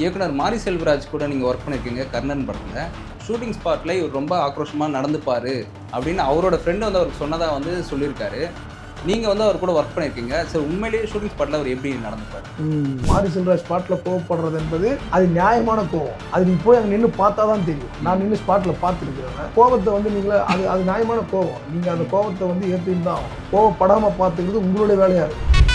இயக்குனர் மாரி செல்வராஜ் கூட நீங்கள் ஒர்க் பண்ணியிருக்கீங்க கர்ணன் படத்தில். ஷூட்டிங் ஸ்பாட்டில் இவர் ரொம்ப ஆக்ரோஷமாக நடந்துப்பார் அப்படின்னு அவரோட ஃப்ரெண்டு வந்து அவருக்கு சொன்னதாக வந்து சொல்லியிருக்காரு. நீங்கள் வந்து அவர் கூட ஒர்க் பண்ணியிருக்கீங்க சார் உண்மையிலேயே ஷூட்டிங் ஸ்பாட்டில் அவர் எப்படி நடந்துப்பார்? மாரி செல்வராஜ் ஸ்பாட்டில் கோவப்படுறது என்பது அது நியாயமான கோவம். அது நீ போய் அங்கே நின்று பார்த்தா தான் தெரியும். நான் நின்று ஸ்பாட்டில் பார்த்துருக்கிறேன். கோவத்தை வந்து நீங்களே அது அது நியாயமான கோவம். நீங்கள் அந்த கோவத்தை வந்து ஏற்றிருந்தான் தான் கோவப்படாமல் பார்த்துக்கிறது உங்களுடைய வேலையாக இருக்கும்.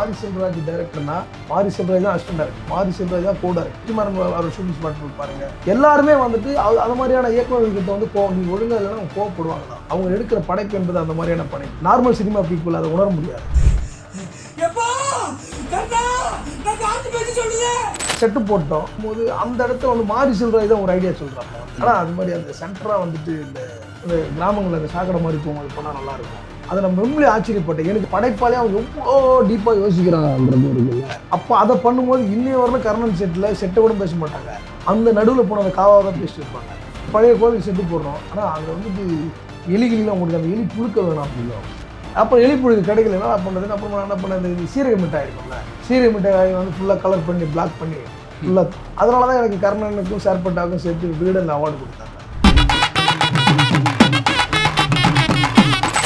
மாரி செல்வராஜ் டைரக்டர்னா மாரி செல்வராஜ் தான் அசிஸ்டன்ட் டைரக்டர் மாரி செல்வராஜ் தான் கோ டைரக்டர் அவர் ஷூட்டிங் ஸ்பாட் பாருங்க. எல்லாருமே வந்துட்டு அது அது மாதிரியான இயக்குநர்கிட்ட வந்து கோவம் நீங்க ஒழுங்கா இல்லைன்னா அவங்க கோவப்படுவாங்க தான் அவங்க எடுக்கிற படைப்பு என்பது அந்த மாதிரியான படைப்பு நார்மல் சினிமா பீப்புள் அதை உணர முடியாது. செட்டு போட்டோம். போது அந்த இடத்துல வந்து மாரி செல்வராஜ் தான் ஒரு ஐடியா சொல்றாங்க. ஆனால் அது மாதிரி அந்த சென்டரா வந்துட்டு இந்த கிராமங்களில் அந்த சாக்கடை மாதிரி போகும்போது போனால் நல்லா இருக்கும். அதை நம்ம ரொம்ப ஆச்சரியப்பட்டேன். எனக்கு படைப்பாலே அவங்க எவ்வளோ டீப்பாக யோசிக்கிறாங்கன்றது இருக்குல்ல. அப்போ அதை பண்ணும்போது இன்னைய வரலாம் கர்ணன் செட்டில் செட்டை கூட பேச மாட்டாங்க. அந்த நடுவில் போன அந்த காவாக தான் பேசிட்டு இருப்பாங்க. பழைய கோவில் செட்டு போடுறோம். ஆனால் அங்கே வந்துட்டு எலிகளிலாம் உங்களுக்கு அந்த எலி புழுக்க வேணாம் அப்படின்னு அப்புறம் எலி புழுக்கு கிடைக்கல. என்ன பண்ணுறது அப்புறம் என்ன பண்ணேன் சீரக மிட்டாய் இருக்கும்ல. சீரக மிட்டாய் வந்து ஃபுல்லாக கலர் பண்ணி பிளாக் பண்ணி ஃபுல்லாக அதனால தான் எனக்கு கர்ணனுக்கும் சேர்பட்டாவுக்கும் சேர்த்து விகடன் அவார்டு கொடுத்தாங்க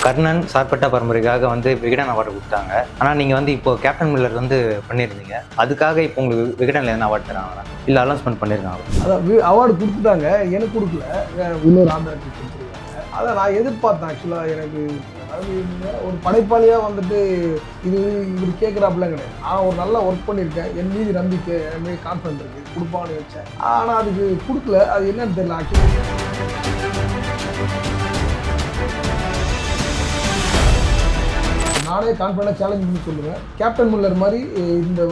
கர்ணன் சார்பட்டா பரம்பரைக்காக வந்து விகடன் அவார்டு கொடுத்தாங்க. ஆனால் நீங்கள் வந்து இப்போ கேப்டன் மில்லர் வந்து பண்ணியிருந்தீங்க. அதுக்காக இப்போ உங்களுக்கு விகடனில் என்ன அவார்டு தராங்களா? இல்லை அனௌன்ஸ்மெண்ட் பண்ணியிருக்காங்க அதான் அவார்டு கொடுத்துட்டாங்க. எனக்கு கொடுக்கல. இன்னொரு ஆந்திராக்கு கொடுத்துருக்காங்க. அதை நான் எதிர்பார்த்தேன் ஆக்சுவலாக எனக்கு ஒரு படைப்பாளியாக வந்துட்டு இது இவர் கேட்குறாப்புலாம் கிடையாது. நான் ஒரு நல்லா ஒர்க் பண்ணியிருக்கேன். என் மீது நம்பிக்கை என் மீது கான்ஃபிடன்ட் இருக்குது கொடுப்பான்னு வச்சேன் ஆனால் அதுக்கு கொடுக்கல. அது என்னன்னு தெரியல ஆக்சுவலி நானே கான்ஃபிடண்டாக சேலஞ்ச் பண்ணி சொல்லுவேன். கேப்டன் முல்லர் மாதிரி இந்த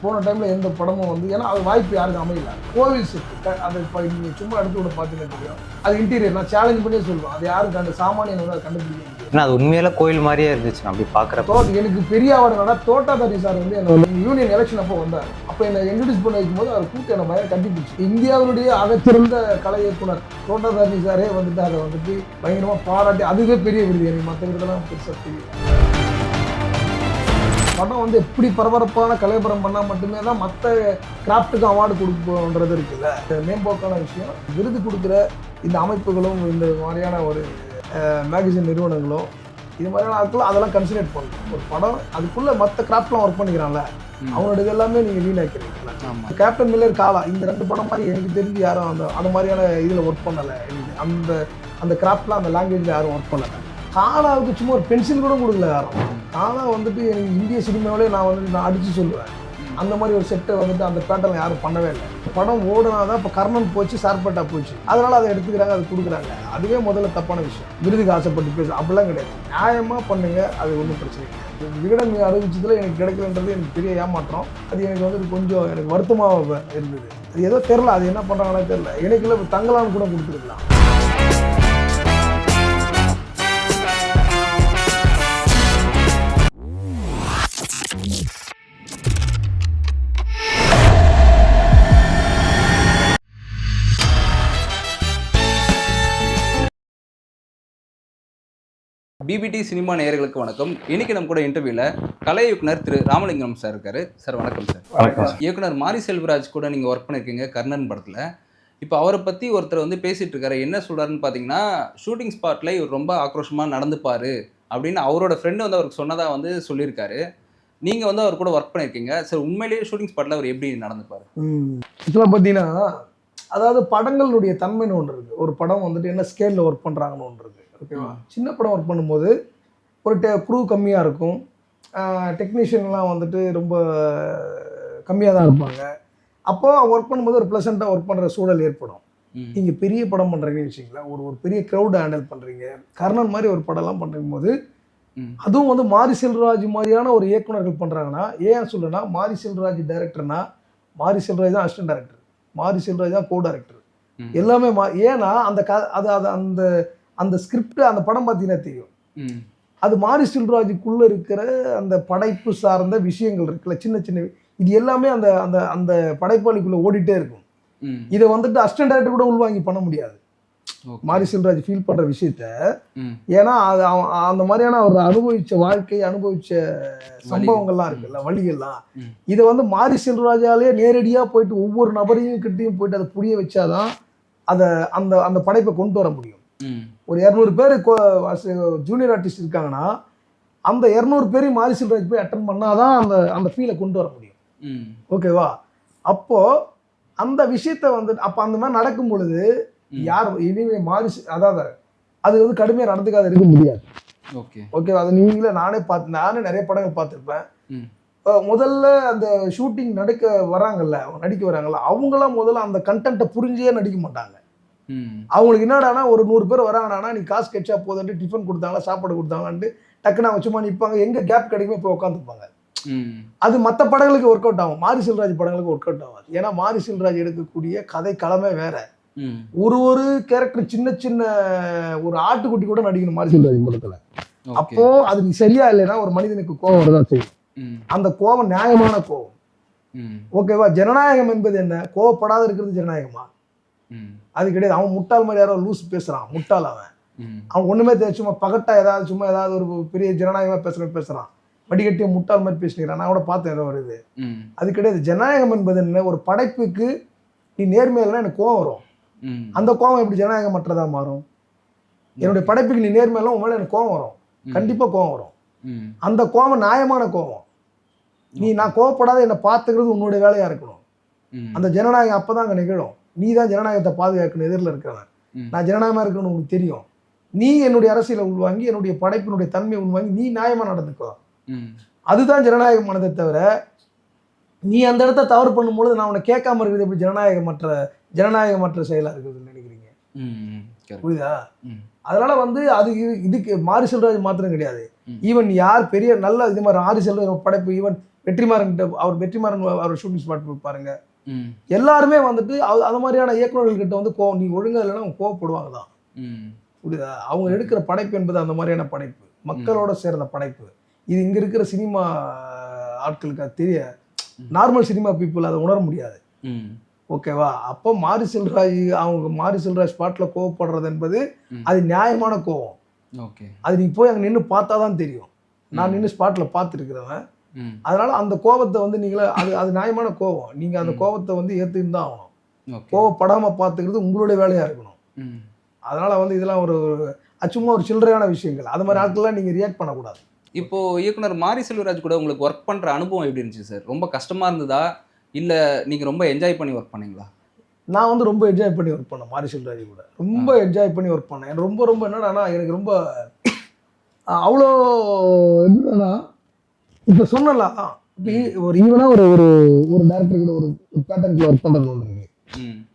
போன டைமில் எந்த படமும் வந்து ஏன்னா அது வாய்ப்பு யாருக்கும் அமையல. கோவில் செட்டு அது இப்போ நீங்கள் சும்மா எடுத்து விட பார்த்தீங்கன்னா தெரியும் அது இன்டீரியர் நான் சேலஞ்ச் பண்ணியே சொல்லுவேன். அது யாரும் கண்டு சாமானியன் வந்து அதை கண்டுபிடிக்க ஏன்னா அது உண்மையில கோயில் மாதிரியே இருந்துச்சு அப்படி பார்க்குறப்ப. எனக்கு பெரிய அவார்டு தோட்டாதாரி சார் வந்து என்னோட யூனியன் எலெக்ஷன் அப்போ வந்தார். அப்போ என்னை இன்ட்ரடியூஸ் பண்ண வைக்கும்போது அவர் கூட்டு என்னை பயங்கர கட்டிப்பிடிச்சு. இந்தியாவினுடைய அகச்சிறந்த கலை இயக்குனர் தோட்டாதாரி சாரே வந்துட்டு அதை வந்துட்டு பயங்கரமாக பாராட்டி அதுவே பெரிய விருது எனக்கு. மற்ற விருதெல்லாம் பெருசாக தெரியும் படம் வந்து எப்படி பரபரப்பான கலைபுரம் பண்ணால் மட்டுமே தான் மற்ற கிராஃப்ட்டுக்கு அவார்டு கொடுப்போன்றது இருக்குல்ல. மேம்போக்கான விஷயம் விருது கொடுக்குற இந்த அமைப்புகளும் இந்த மாதிரியான ஒரு மேகசின் நிறுவனங்களும் இது மாதிரியான ஆட்கள் அதெல்லாம் கன்சிடர் பண்ணணும். ஒரு படம் அதுக்குள்ளே மற்ற கிராஃப்ட்லாம் ஒர்க் பண்ணிக்கிறான்ல. அவனோட இது எல்லாமே நீங்கள் வீணாக்கிறீங்களா ஆமாம் கேப்டன் மில்லர் காலா இந்த ரெண்டு படம் மாதிரி எனக்கு தெரிஞ்சு யாரும் அந்த அந்த மாதிரியான இதில் ஒர்க் பண்ணலை. அந்த அந்த கிராஃப்ட்லாம் அந்த லாங்குவேஜில் யாரும் ஒர்க் பண்ணலை. காலாவுக்கு சும்மா ஒரு பென்சில் கூட கொடுக்கல யாரும். காலா வந்துட்டு எனக்கு இந்திய சினிமாவிலே நான் வந்து நான் அடித்து சொல்லுவேன். அந்த மாதிரி ஒரு செட்டை வந்துட்டு அந்த பேட்டர்ன் யாரும் பண்ணவே இல்லை. படம் ஓடுனாதான் இப்போ கர்ணன் போச்சு சார்பட்டா போச்சு. அதனால் அதை எடுத்துக்கிறாங்க அதை கொடுக்குறாங்க. அதுவே முதல்ல தப்பான விஷயம். விருதுக்கு ஆசைப்பட்டு பேச அப்படிலாம் கிடையாது. நியாயமாக பண்ணுங்க அது ஒன்றும் பிரச்சனை இல்லை விகடன் அறிவிச்சதுல எனக்கு கிடைக்கலன்றது எனக்கு பெரிய ஏமாற்றம். அது எனக்கு வந்து கொஞ்சம் எனக்கு வருத்தமாக இருந்தது. அது ஏதோ தெரில அது என்ன பண்ணுறாங்கன்னா தெரில எனக்கு தங்கலான்னு கூட கொடுத்துருக்கலாம். பிபிடி சினிமா நேயர்களுக்கு வணக்கம். இன்னைக்கு நம்ம கூட இன்டர்வியூவில் கலை இயக்குனர் திரு ராமலிங்கம் சார் இருக்காரு. சார் வணக்கம் சார் வணக்கம் இயக்குனர் மாரி செல்வராஜ் கூட நீங்கள் ஒர்க் பண்ணியிருக்கீங்க கர்ணன் படத்தில். இப்போ அவரை பற்றி ஒருத்தர் வந்து பேசிட்டு இருக்காரு. என்ன சொல்றாருன்னு பார்த்தீங்கன்னா ஷூட்டிங் ஸ்பாட்டில் இவர் ரொம்ப ஆக்ரோஷமாக நடந்துப்பார் அப்படின்னு அவரோட ஃப்ரெண்டு வந்து அவருக்கு சொன்னதாக வந்து சொல்லியிருக்காரு. நீங்கள் வந்து அவர் கூட ஒர்க் பண்ணியிருக்கீங்க சார் உண்மையிலேயே ஷூட்டிங் ஸ்பாட்டில் அவர் எப்படி நடந்துப்பார்? ஆக்சுவலாக பார்த்தீங்கன்னா அதாவது படங்களுடைய தன்மைன்னு ஒன்று இருக்குது ஒரு படம் வந்துட்டு என்ன ஸ்கேலில் ஒர்க் பண்ணுறாங்கன்னு ஒன்று இருக்குது ஓகேவா? சின்ன படம் ஒர்க் பண்ணும்போது ஒரு டெ க்ரூ கம்மியாக இருக்கும். டெக்னீஷியன்லாம் வந்துட்டு ரொம்ப கம்மியாக தான் இருப்பாங்க. அப்போ ஒர்க் பண்ணும்போது ஒரு ப்ளசண்ட்டாக ஒர்க் பண்ணுற சூழல் ஏற்படும். நீங்கள் பெரிய படம் பண்ணுறீங்கன்னு வச்சிங்களேன் ஒரு ஒரு பெரிய க்ரௌட் ஹேண்டில் பண்ணுறீங்க கர்ணன் மாதிரி ஒரு படம்லாம் பண்ணும் போது. அதுவும் வந்து மாரி செல்வராஜ் மாதிரியான ஒரு இயக்குனர்கள் பண்ணுறாங்கன்னா ஏன் சொல்லுன்னா மாரி செல்வராஜ் டைரக்டர்னா மாரி செல்வராஜ் தான் அசிஸ்டன்ட் டைரக்டர் மாரி செல்வராஜ் தான் கோ டைரக்டர். எல்லாமே மா ஏன்னா அந்த க அது அது அந்த அந்த ஸ்கிரிப்ட் அந்த படம் பார்த்தீங்கன்னா தெரியும். அது மாரி செல்வராஜுக்குள்ளே இருக்கிற அந்த படைப்பு சார்ந்த விஷயங்கள் இருக்குல்ல சின்ன சின்ன இது எல்லாமே அந்த அந்த அந்த படைப்பாளிக்குள்ளே ஓடிட்டே இருக்கும். இதை வந்துட்டு அசிஸ்டன்ட் டைரக்டர் கூட உள்வாங்கி பண்ண முடியாது. மாரி செல்வராஜ் ஃபீல் பண்ற விஷயத்த ஏன்னா அது அந்த மாதிரியான அவர் அனுபவிச்ச வாழ்க்கை அனுபவிச்ச சம்பவங்கள்லாம் இருக்குல்ல வழிகள்லாம். இதை வந்து மாரி செல்வராஜாலே நேரடியா போயிட்டு ஒவ்வொரு நபரையும் கிட்டையும் போயிட்டு அதை புரிய வச்சாதான் அதை அந்த அந்த படைப்பை கொண்டு வர முடியும். ஒரு இரநூறு பேர் ஜூனியர் ஆர்டிஸ்ட் இருக்காங்கன்னா அந்த இரநூறு பேரையும் மாரி செல்வராஜ் போய் அட்டன் பண்ணாதான் அந்த அந்த ஃபீலை கொண்டு வர முடியும். ஓகேவா? அப்போ அந்த விஷயத்த வந்து அப்போ அந்த மாதிரி நடக்கும் பொழுது. யார் இனிமே மாறி அதாவது அது வந்து கடுமையாக நடந்துக்காத இருக்க முடியாது. ஓகே. ஓகேவா? அது நீங்களே நானே பார்த்து நானே நிறைய படங்கள் பார்த்துருப்பேன். முதல்ல அந்த ஷூட்டிங் நடிக்க வராங்கல்ல நடிக்க வராங்கல்ல அவங்களாம் முதல்ல அந்த கண்டென்ட்டை புரிஞ்சே நடிக்க மாட்டாங்க. அவங்களுக்கு என்னடானா ஒரு நூறு பேர் வராங்கடானா நீ காசு கெச்சா போதுன்ட்டு டிஃபன் கொடுத்தாங்களா சாப்பாடு கொடுத்தாங்களான்ட்டு டக்குன்னு அவங்க சும்மா நிற்பாங்க எங்கே கேப் கிடைக்குமோ போய் உட்காந்துருப்பாங்க ம். அது மற்ற படங்களுக்கு ஒர்க் அவுட் ஆகும். மாரி செல்வராஜ் படங்களுக்கு ஒர்க் அவுட் ஆகாது. ஏன்னா மாரி செல்வராஜ் எடுக்கக்கூடிய கதை களமே வேற. ஒரு ஒரு கேரக்டர் சின்ன சின்ன ஒரு ஆட்டுக்குட்டி கூட நடிக்கணும் மாரி செல்வராஜ் படத்துல. அப்போ அது சரியா இல்லைன்னா ஒரு மனிதனுக்கு கோபம் வரதான் செய்யும். அந்த கோபம் நியாயமான கோபம் ஓகேவா? ஜனநாயகம் என்பது என்ன? கோவப்படாத இருக்கிறது ஜனநாயகமா? அது கிடையாது. அவன் முட்டாள் மாதிரி யாரோ லூஸ் பேசுறான். முட்டாள் அவன். அவன் ஒண்ணுமே தெரியாது. சும்மா பகட்டா ஏதாவது சும்மா ஏதாவது ஒரு பெரிய ஜனநாயகமா பேசுறேன் பேசுறான். வடிகட்டிய முட்டாள் மாதிரி பேசுகிறான் நான் கூட பார்த்தேன் ஏதோ ஒரு இது. அது கிடையாது. ஜனநாயகம் என்பது என்ன? ஒரு படைப்புக்கு நீ நேர்மையில்னா எனக்கு கோவம் வரும். அந்த கோவம் எப்படி ஜனநாயகமற்றதா மாறும்? என்னுடைய படைப்புக்கு நீ நேர்மையில உன் மேல எனக்கு கோவம் வரும். கண்டிப்பா கோவம் வரும். அந்த கோவம் நியாயமான கோவம். நீ நான் கோவப்படாத என்னை பார்த்துக்கிறது உன்னுடைய வேலையா இருக்கணும். அந்த ஜனநாயகம் அப்பதான் அங்க நிகழும். நீ தான் ஜனநாயகத்தை பாதுகாக்கணும் எதிரில் இருக்கிறவன். நான் ஜனநாயகமா இருக்கணும்னு உனக்கு தெரியும். நீ என்னுடைய அரசியலை உள்வாங்கி என்னுடைய படைப்பினுடைய தன்மையை உள்வாங்கி நீ நியாயமா நடந்துக்கோ. அதுதான் ஜனநாயகமானதை தவிர நீ அந்த இடத்த தவறு பண்ணும்பொழுது நான் உன்னை கேட்காம இருக்கிறது எப்படி ஜனநாயகமற்ற ஜனநாயகமற்ற செயலா இருக்குதுன்னு நினைக்கிறீங்க? ம் கரெக்ட் புரியுதா? அதனால வந்து அது இது- இதுக்கு மாரி செல்வராஜ் மாத்திரம் கிடையாது. ஈவன் யார் பெரிய நல்ல இது மாதிரி ஆரி செல்வராஜ் படைப்பு ஈவன் வெற்றிமாறன் அவர் வெற்றிமாறன் அவர் ஷூட்டிங் ஸ்பாட் பாருங்க. எல்லாருமே வந்துட்டு அது மாதிரியான இயக்குநர்கள் கிட்ட வந்து கோவம் நீ ஒழுங்கா இல்லைன்னா அவங்க கோவப்படுவாங்க தான் ம். புரியுதா? அவங்க எடுக்கிற படைப்பு என்பது அந்த மாதிரியான படைப்பு. மக்களோட சேர்ந்த படைப்பு. இது இங்க இருக்கிற சினிமா ஆட்களுக்கு அது தெரிய நார்மல் சினிமா பீப்புள் அதை உணர முடியாது. ஓகேவா? அப்போ மாரி செல்வராஜ் அவங்க மாரி செல்வராஜ் ஸ்பாட்டில் கோவப்படுறது என்பது. அது நியாயமான கோவம். ஓகே. அது நீ போய் அங்கே நின்று பார்த்தா தான் தெரியும். நான் நின்று ஸ்பாட்டில் பார்த்துருக்கிறவன். அதனால அந்த கோவத்தை வந்து நீங்களே அது அது நியாயமான கோவம் நீங்கள் அந்த கோவத்தை வந்து ஏற்றுன்னு தான் ஆகணும். ஓகே. கோவப்படாமல் பார்த்துக்கிறது உங்களுடைய வேலையாக இருக்கணும். ம். அதனால வந்து இதெல்லாம் ஒரு சும்மா ஒரு சில்லறையான விஷயங்கள். அது மாதிரி ஆட்கள்லாம் நீங்கள் ரியாக்ட் பண்ணக்கூடாது. இப்போ இயக்குனர் மாரி செல்வராஜ் கூட உங்களுக்கு ஒர்க் பண்ற அனுபவம் எப்படி இருந்துச்சு சார் ரொம்ப கஷ்டமா இருந்ததா? இல்ல நீங்க ரொம்ப என்ஜாய் பண்ணி ஒர்க் பண்ணீங்களா? நான் வந்து ரொம்ப என்ஜாய் பண்ணி ஒர்க் பண்ணேன் மாரி செல்வராஜ் கூட. ரொம்ப என்ஜாய் பண்ணி ஒர்க் பண்ணேன். எனக்கு ரொம்ப ரொம்ப என்னடானா எனக்கு ரொம்ப அவ்வளோ என்னன்னா இப்போ சொன்னல ஒரு ஈவனாக ஒரு ஒரு ஒரு டேரக்டர் கூட ஒரு பேட்டர்னுக்குள்ள ஒர்க் பண்ணுறது ஒன்று இருக்கு.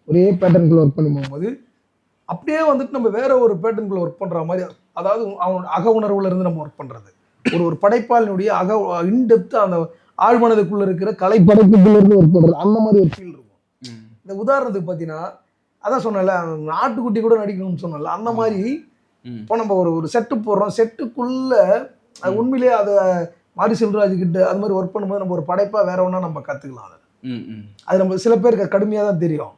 ஒரே பேட்டர்னுக்குள்ள ஒர்க் பண்ணி போகும்போது அப்படியே வந்துட்டு நம்ம வேற ஒரு பேட்டர்னுக்குள்ள ஒர்க் பண்ணுற மாதிரி அதாவது அவன் அக உணர்வுல இருந்து நம்ம ஒர்க் பண்ணுறது ஒரு ஒரு படைப்பாளினுடைய அக இன்டெப்த் அந்த ஆழ்மனதுக்குள்ள இருக்கிற கலை படைப்புக்குள்ள இருந்து ஒர்க் பண்ணுறது அந்த மாதிரி ஒரு ஃபீல் இருக்கும். இந்த உதாரணத்துக்கு பார்த்தீங்கன்னா அதான் சொன்னல நாட்டுக்குட்டி கூட நடிக்கணும்னு சொன்னல அந்த மாதிரி இப்போ நம்ம ஒரு ஒரு செட்டு போடுறோம் செட்டுக்குள்ள உண்மையிலேயே அதை மாரி செல்வராஜ் கிட்ட அது மாதிரி ஒர்க் பண்ணும்போது நம்ம ஒரு படைப்பாக வேற ஒன்றா நம்ம கற்றுக்கலாம் அதை. அது நம்ம சில பேருக்கு கடுமையாக தான் தெரியும்.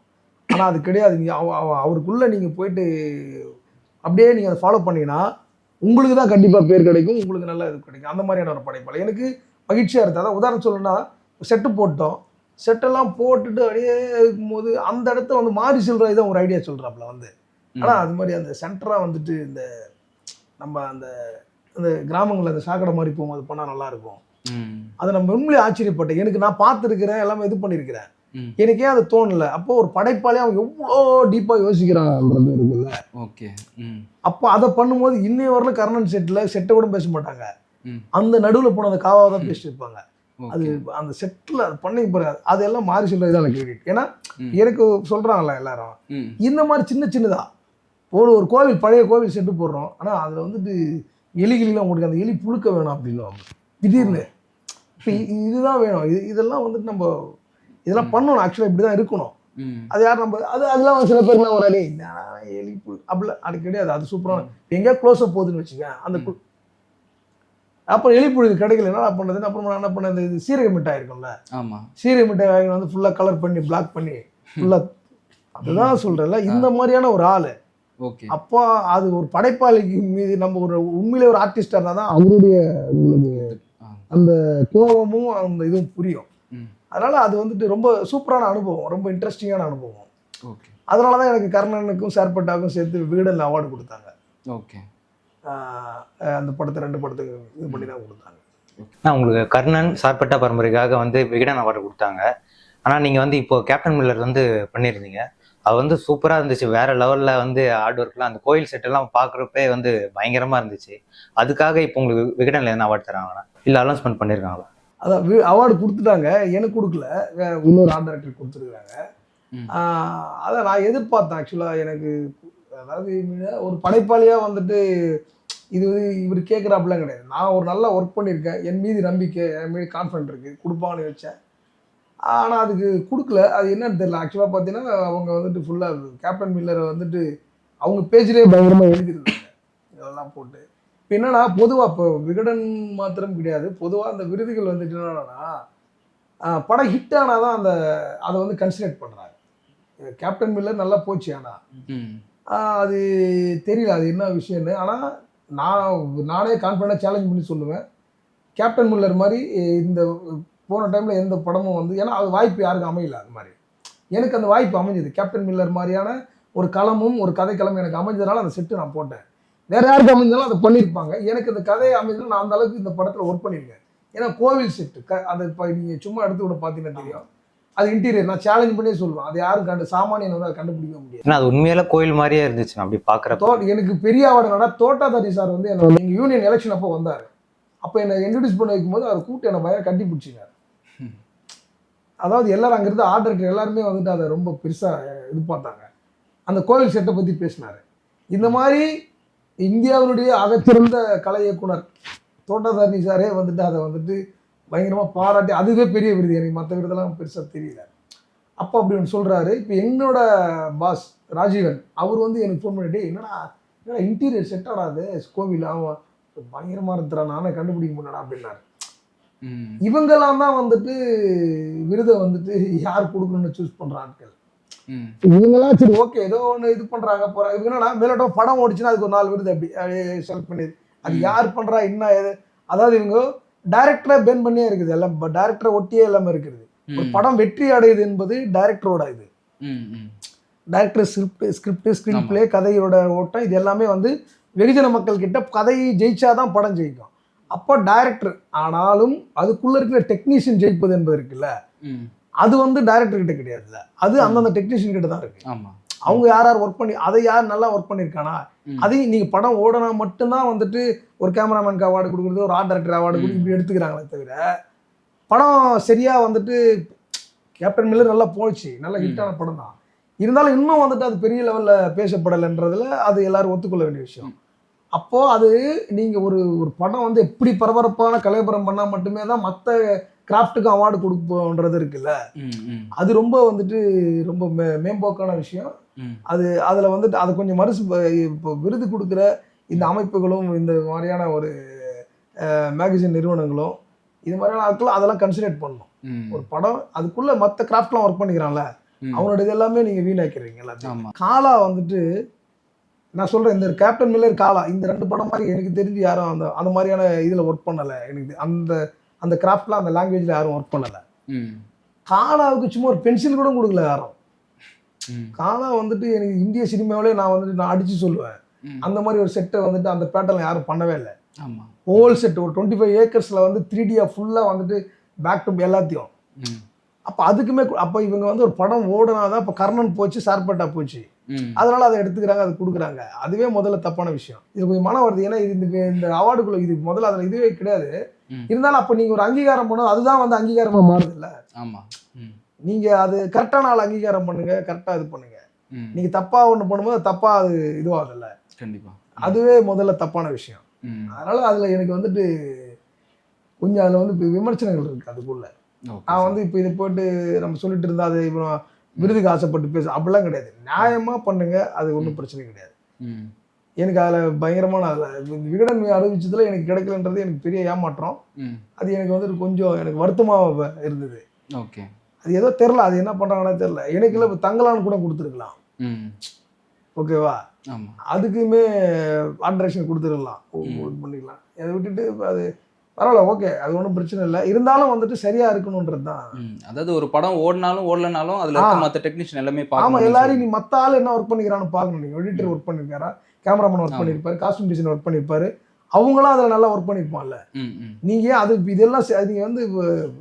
ஆனால் அது கிடையாது. நீங்கள் அவ அவ- அவருக்குள்ள நீங்கள் போயிட்டு அப்படியே நீங்கள் அதை ஃபாலோ பண்ணீங்கன்னா உங்களுக்கு தான் கண்டிப்பாக பேர் கிடைக்கும் உங்களுக்கு நல்ல இது கிடைக்கும். அந்த மாதிரியான ஒரு படைப்பாளர் எனக்கு மகிழ்ச்சியாக இருந்தது அதான் உதாரணம் சொல்லணும்னா செட்டு போட்டோம். செட்டெல்லாம் போட்டுட்டு அப்படியே இருக்கும்போது அந்த இடத்த வந்து மாரி செல்வராஜ் தான் ஒரு ஐடியா சொல்கிறாப்புல வந்து. ஆனால் அது மாதிரி அந்த சென்டராக வந்துட்டு இந்த நம்ம அந்த அந்த கிராமங்களில் அந்த சாக்கடை மாதிரி போகும்போது பண்ணால் நல்லாயிருக்கும். அதை நம்ம உண்மையிலே ஆச்சரியப்பட்டேன். எனக்கு நான் பார்த்துருக்கிறேன் எல்லாமே இது பண்ணியிருக்கிறேன். எனக்கே அது தோணல. அப்போ ஒரு படைப்பாளி அவன் எவ்வளோ டீப்பாக யோசிக்கிறான்ன்றது இருக்குல்ல. ஓகே. அப்போ அதை பண்ணும்போது இன்னைய வரல கர்ணன் செட்டில் செட்டை கூட பேச மாட்டாங்க. அந்த நடுவில் போன அந்த காவாவை தான் பேசிட்டு இருப்பாங்க அது அந்த செட்டில் அது பண்ணி பாருங்க அதெல்லாம் மாறி சொல்றது தான் கிரெடிட் ஏன்னா. எனக்கு சொல்கிறாங்கல்ல எல்லாரும் இந்த மாதிரி சின்ன சின்னதா ஒரு ஒரு கோவில் பழைய கோவில் செட்டு போடுறோம். ஆனால் அதில் வந்துட்டு எலிகிலாம் உங்களுக்கு அந்த எலி புழுக்க வேணும் அப்படின்னு திடீர்னு. இப்போ இதுதான் வேணும். இது இதெல்லாம் வந்துட்டு நம்ம இதெல்லாம் பண்ணணும். ஆக்சுவலாக இப்படி தான் இருக்கணும் அது யார் நம்ம அது அதெல்லாம் சில பேர்லாம் நான் எலி புழு அப்படிலாம் அது கிடையாது அது சூப்பரான எங்கேயா க்ளோஸ் அப் போகுதுன்னு வச்சுக்க அந்த அப்புறம் எலி புழு கிடைக்கல. என்ன பண்ணுறதுன்னு அப்புறம் நான் என்ன பண்ணேன் இந்த சீரக மிட்டாய் இருக்கும்ல. சீரக மிட்டாய் வந்து ஃபுல்லாக கலர் பண்ணி பிளாக் பண்ணி ஃபுல்லாக அதுதான் சொல்கிறேன்ல இந்த மாதிரியான ஒரு ஆள். அப்போ அது ஒரு படைப்பாளிக்கு மீது நம்ம ஒரு உண்மையிலே ஒரு ஆர்டிஸ்டாக இருந்தால் தான் அவருடைய. அந்த கோபமும் அந்த இதுவும் புரியும். அதனால அது வந்துட்டு ரொம்ப சூப்பரான அனுபவம் ரொம்ப இன்ட்ரெஸ்டிங்கான அனுபவம். ஓகே. அதனால தான் எனக்கு கர்ணனுக்கும் சேர்பட்டாக்கும் சேர்த்து விகடன் அவார்டு கொடுத்தாங்க. ஓகே. அந்த படத்தை ரெண்டு படத்துக்கு இது பண்ணி தான் கொடுத்தாங்க. உங்களுக்கு கர்ணன் சார்பட்டா பரம்பரைக்காக வந்து விகடன் அவார்டு கொடுத்தாங்க. ஆனால் நீங்கள் வந்து இப்போ கேப்டன் மில்லர் வந்து பண்ணியிருந்தீங்க. அது வந்து சூப்பராக இருந்துச்சு. வேற லெவலில் வந்து ஹார்ட் ஒர்க்லாம் அந்த கோயில் செட்டெல்லாம் பார்க்குறப்பே வந்து பயங்கரமாக இருந்துச்சு. அதுக்காக இப்போ உங்களுக்கு விகடனில் என்ன அவார்டு தராங்களா? இல்லை அனௌன்ஸ்மெண்ட் பண்ணியிருக்காங்களா அதான் அவார்டு கொடுத்துட்டாங்க. எனக்கு கொடுக்கல. வேற இன்னொரு ஆர்ட் டைரக்டர் கொடுத்துருக்காங்க. அதான் நான் எதிர்பார்த்தேன். ஆக்சுவலாக எனக்கு அதாவது ஒரு படைப்பாளியாக வந்துட்டு இது வந்து இவர் கேட்குறாப்புலாம் கிடையாது. நான் ஒரு நல்லா ஒர்க் பண்ணியிருக்கேன் என் மீது நம்பிக்கை என் மீது கான்ஃபிடென்ட் இருக்குது கொடுப்பான்னு வச்சேன் ஆனால் அதுக்கு கொடுக்கல. அது என்னன்னு தெரியல. ஆக்சுவலாக பார்த்தீங்கன்னா அவங்க வந்துட்டு ஃபுல்லாக கேப்டன் மில்லரை வந்துட்டு அவங்க பேஜ்லேயே பயங்கரமாக எழுதியிருந்தாங்க இதெல்லாம் போட்டு. இப்போ என்னன்னா பொதுவாக இப்போ விகடன் மாத்திரம் கிடையாது. பொதுவாக அந்த விருதுகள் வந்துட்டு என்னன்னா படம் ஹிட் ஆனால் தான் அந்த அதை வந்து கன்சிடர் பண்ணுறாங்க கேப்டன் மில்லர் நல்லா போச்சு ஆனால் அது தெரியல. அது என்ன விஷயம்னு. ஆனால் நான் நானே கான்ஃபிடண்டாக சேலஞ்ச் பண்ணி சொல்லுவேன். கேப்டன் மில்லர் மாதிரி இந்த போன டைமில் எந்த படமும் வந்து ஏன்னா அது வாய்ப்பு யாருக்கும் அமையல அது மாதிரி. எனக்கு அந்த வாய்ப்பு அமைஞ்சது. கேப்டன் மில்லர் மாதிரியான ஒரு களமும் ஒரு கதை களமும் எனக்கு அமைஞ்சதுனால அந்த செட்டு நான் போட்டேன். வேற யாருக்கு அமைஞ்சாலும் அதை பண்ணியிருப்பாங்க. எனக்கு இந்த கதையை அமைஞ்சதுனால நான் அந்த அளவுக்கு இந்த படத்தில் ஒர்க் பண்ணியிருக்கேன். ஏன்னா கோவில் செட்டு க அதை இப்போ நீங்கள் சும்மா எடுத்து கூட பார்த்தீங்கன்னா தெரியும். அது இன்டீரியர் நான் சேலஞ்ச் பண்ணியே சொல்லுவேன். அது யாரும் கண்டு சாமானியன் வந்து அதை கண்டுபிடிக்க முடியாது. ஏன்னா அது உண்மையில கோயில் மாதிரியே இருந்துச்சு அப்படி பார்க்குறப்ப. தோ எனக்கு பெரிய அவார்டு என்னன்னா தோட்டாதாரி சார் வந்து என்னோட எங்கள் யூனியன் எலெக்ஷன் அப்போ வந்தார். அப்போ என்னை இன்ட்ரடியூஸ் பண்ண வைக்கும்போது அவர் கூப்பிட்டு என்னை பயங்கர கட்டி பிடிச்சிங்க ம். அதாவது எல்லாரும் அங்கேருந்து ஆர்டர் எல்லாருமே வந்துட்டு அதை ரொம்ப பெருசாக இது பார்த்தாங்க. அந்த கோவில் செட்டை பற்றி பேசினார். இந்த மாதிரி இந்தியாவினுடைய அகச்சிறந்த கலை இயக்குனர் தோட்டதாரணி சாரே வந்துட்டு அதை வந்துட்டு பயங்கரமாக பாராட்டி அதுவே பெரிய விருது. எனக்கு மற்ற விருதெல்லாம் பெருசாக தெரியல. அப்போ அப்படி ஒன்று சொல்கிறாரு இப்போ என்னோட பாஸ் ராஜீவன் அவர் வந்து எனக்கு ஃபோன் பண்ணிட்டு என்னடா என்னடா இன்டீரியர் செட் ஆடாது? கோவில் அவன் பயங்கரமாக இருக்கிறான் நானே கண்டுபிடிக்க முடியலடா. அப்படின்னாரு. இவங்கெல்லாம் தான் வந்துட்டு விருதை வந்துட்டு யார் கொடுக்கணும்னு சூஸ் பண்ணுற ஆட்கள். இவங்கெல்லாம் சரி ஓகே ஏதோ ஒன்று இது பண்ணுறாங்க போகிறாங்க இவங்க என்னன்னா மேலோட்டம் படம் ஓடிச்சுன்னா அதுக்கு ஒரு நாலு விருது அப்படி செலக்ட் பண்ணிது அது யார் பண்ணுறா என்ன ஏது? அதாவது இவங்க டைரக்டரை பேன் பண்ணியே இருக்குது எல்லாம் டைரக்டரை ஒட்டியே எல்லாமே இருக்குது. ஒரு. படம் வெற்றி அடையுது என்பது டைரக்டரோட இது. Director script script screen. Play கதையோட ஓட்டம் இது எல்லாமே வந்து வெகுஜன மக்கள் கிட்ட கதை ஜெயிச்சாதான் படம் ஜெயிக்கும். அப்போ டைரக்டர் ஆனாலும் அதுக்குள்ள இருக்கிற டெக்னீஷியன் ஜெயிப்பது என்பது இருக்குல்ல? அது வந்து டைரக்டர் கிட்ட கிடையாதுல்ல. அது அந்தந்த டெக்னீஷியன் கிட்ட தான் இருக்கு. ஆமா. அவங்க யார் யார் ஒர்க் பண்ணி அதை யார் நல்லா ஒர்க் பண்ணியிருக்கானா. அதையும் நீங்க படம் ஓடனா மட்டும்தான் வந்துட்டு ஒரு கேமராமேனுக்கு அவார்டு கொடுக்குறது ஒரு ஆர்ட் டைரக்டர் அவார்டு கொடுத்து இப்படி எடுத்துக்கிறாங்களே தவிர படம் சரியா வந்துட்டு கேப்டன் மில்லர் நல்லா போச்சு. நல்ல ஹிட்டான படம் தான் இருந்தாலும் இன்னும் வந்துட்டு அது பெரிய லெவல்ல பேசப்படலைன்றதுல அது எல்லாரும் ஒத்துக்கொள்ள வேண்டிய விஷயம். அப்போ அது நீங்க ஒரு ஒரு படம் வந்து எப்படி பரபரப்பான கலைபரம் பண்ணா மட்டுமே தான் மற்ற கிராஃப்ட்டுக்கும் அவார்டு கொடுப்போன்றது இருக்குல்ல? அது ரொம்ப வந்துட்டு ரொம்ப மே மேம்போக்கான விஷயம். அது அதில் வந்துட்டு அதை கொஞ்சம் மறுசு இப்போ விருது கொடுக்குற இந்த அமைப்புகளும் இந்த மாதிரியான ஒரு மேகசின் நிறுவனங்களும் இது மாதிரியான ஆட்களும் அதெல்லாம் கன்சிடர் பண்ணணும். ஒரு படம் அதுக்குள்ள மற்ற கிராஃப்ட்லாம் ஒர்க் பண்ணிக்கிறான்ல. அவனோட இது எல்லாமே நீங்கள் வீணாக்கிறீங்க எல்லாத்தையும். காலா வந்துட்டு நான் சொல்கிறேன் இந்த கேப்டன் மில்லர் காலா இந்த ரெண்டு படம் மாதிரி எனக்கு தெரிஞ்சு யாரும் அந்த அந்த மாதிரியான இதில் ஒர்க் பண்ணலை. எனக்கு அந்த அந்த கிராஃப்ட்லாம் அந்த லாங்குவேஜில் யாரும் ஒர்க் பண்ணலை. காலாவுக்கு சும்மா ஒரு பென்சில் கூட கொடுக்கல யாரும். காலா வந்துட்டு எனக்கு இந்திய சினிமாவிலே நான் வந்துட்டு நான் அடித்து சொல்லுவேன். அந்த மாதிரி ஒரு செட்டை வந்துட்டு அந்த பேட்டர்ல யாரும் பண்ணவே இல்லை. ஆமா. ஹோல் செட் ஒரு டுவெண்ட்டி ஃபைவ் ஏக்கர்ஸில் வந்து த்ரீ டியாக ஃபுல்லாக வந்துட்டு பேக் டு எல்லாத்தையும். அப்போ அதுக்குமே அப்போ இவங்க வந்து ஒரு படம் ஓடுனா தான் இப்போ கர்ணன் போச்சு சார்பட்டா போச்சு. அதனால அதை எடுத்துக்கிறாங்க அதை கொடுக்குறாங்க. அதுவே முதல்ல தப்பான விஷயம். இது கொஞ்சம் மனம் வருது ஏன்னா இது இந்த அவார்டுக்குள்ள இது முதல்ல அதில் இதுவே கிடையாது. இருந்தாலும் அப்போ நீங்கள் ஒரு அங்கீகாரம் பண்ணணும் அதுதான் வந்து அங்கீகாரமாக மாறுது இல்லை ஆமா. ம். நீங்கள் அது கரெக்டான ஆள் அங்கீகாரம் பண்ணுங்க கரெக்டாக இது பண்ணுங்க. நீங்கள் தப்பாக ஒன்று பண்ணும்போது தப்பாக அது இதுவாகுதுல்ல. கண்டிப்பா. அதுவே முதல்ல தப்பான விஷயம். அதனால அதுல எனக்கு வந்துட்டு கொஞ்சம் அதுல வந்து இப்ப விமர்சனங்கள் இருக்கு அதுக்குள்ள. நான் வந்து இப்போ இதை போட்டு நம்ம சொல்லிட்டு இருந்தா அது இப்போ விருதுக்கு ஆசைப்பட்டு பேச அப்படிலாம் கிடையாது. நியாயமா பண்ணுங்க அது ஒன்றும் பிரச்சனை கிடையாது. ம். எனக்கு அதில் பயங்கரமான அதில் விகடன் அறிவிச்சதுல எனக்கு கிடைக்கலன்றது எனக்கு பெரிய ஏமாற்றம். அது எனக்கு வந்துட்டு கொஞ்சம் எனக்கு வருத்தமாக இருந்தது. ஓகே. அது ஏதோ தெரில அது என்ன பண்ணுறாங்கன்னு தெரில எனக்கு இல்லை இப்போ தங்கலான்னு கூட கொடுத்துருக்கலாம். ம். ஓகேவா? அதுக்குமே ஆல்ட்ரேஷன் இது பண்ணிக்கலாம். அதை விட்டுட்டு அது பரவாயில்ல ஓகே அது ஒன்றும் பிரச்சனை இல்லை. இருந்தாலும் வந்துட்டு சரியா இருக்கணுன்றது தான். அதாவது ஒரு படம் ஓடினாலும் ஓடலனாலும் அதுல இருக்க. மற்ற டெக்னீஷியன் எல்லாமே ஆமா பார்க்கணும் எல்லாரையும் நீ மத்த ஆள் என்ன ஒர்க் பண்ணிக்கிறான்னு பார்க்கணும். நீங்க எடிட்டர் ஒர்க் பண்ணிருக்காரா? கேமராமேன் ஒர்க் ஆமா. பண்ணிருப்பாரு காஸ்டியூம் டிசைன் ஒர்க் பண்ணிருப்பாரு. அவங்களும் அதில் நல்லா ஒர்க் பண்ணிருப்பான்ல. ம் ம். நீங்க ஏன் அது இதெல்லாம் செ- நீங்க வந்து ஒரு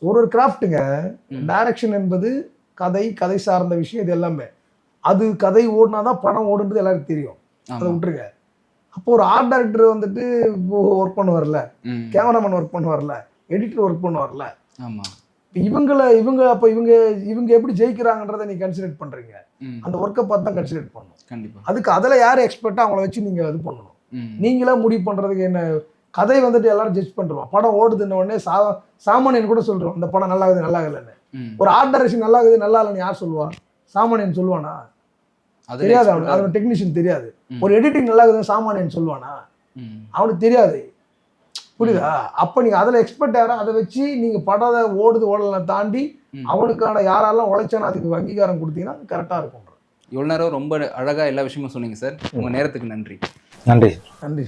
ஒரு கிராஃப்ட்டுங்க. டைரக்ஷன் என்பது கதை கதை சார்ந்த விஷயம் இது எல்லாமே. அது கதை ஓடினாதான் படம் ஓடுன்றது எல்லாருக்கும் தெரியும். அதை ஆமாம் விட்டுருங்க. அப்போ ஒரு ஆர்ட் டைரக்டர் வந்துட்டு ஒர்க் பண்ண வரல ம். கேமராமேன் ஒர்க் பண்ண வரல எடிட்டர் ஒர்க் பண்ண வரல ஆமாம் இவங்கள இவங்க அப்ப இவங்க இவங்க எப்படி ஜெயிக்கிறாங்கன்றதை நீங்க கன்சிடர் பண்றீங்க. அந்த ஒர்க்கை பார்த்து தான் கன்சிடர் பண்ணணும். கண்டிப்பா. அதுக்கு அதில் யார் எக்ஸ்பர்ட்டா அவங்கள வச்சு நீங்க இது பண்ணணும்? நீங்களே முடிவு பண்றதுக்கு என்ன? கதை வந்துட்டு எல்லாரும் ஜட்ஜ் பண்ணுறோம் படம் ஓடுதுன்ன உடனே சா சாமானியன் கூட சொல்றோம் இந்த படம் நல்லா இருக்குது நல்லா இல்லைன்னு. ஒரு ஆர்ட் டைரக்ஷன் நல்லா இருக்குது நல்லா இல்லைன்னு யார் சொல்லுவா? சாமானியன் சொல்லுவானா? தெரியாது அவனுக்கு. அவன் டெக்னீஷியன் தெரியாது. ஒரு எடிட்டிங் நல்லா இருக்குதுன்னு சாமானியன் சொல்லுவானா? ம். அவனுக்கு தெரியாது. புரியுதா? அப்ப நீங்க அதுல எக்ஸ்பர்ட் யாரோ? அதை வச்சு நீங்க படத்தை ஓடுது ஓடலை தாண்டி. அவனுக்கான யாரெல்லாம் உழைச்சானோ அதுக்கு அங்கீகாரம் கொடுத்தீங்கன்னா கரெக்டா இருக்கும் இவ்வளோ நேரம் ரொம்ப அழகா எல்லா விஷயமும் சொன்னீங்க சார். உங்க நேரத்துக்கு நன்றி. நன்றி. நன்றி.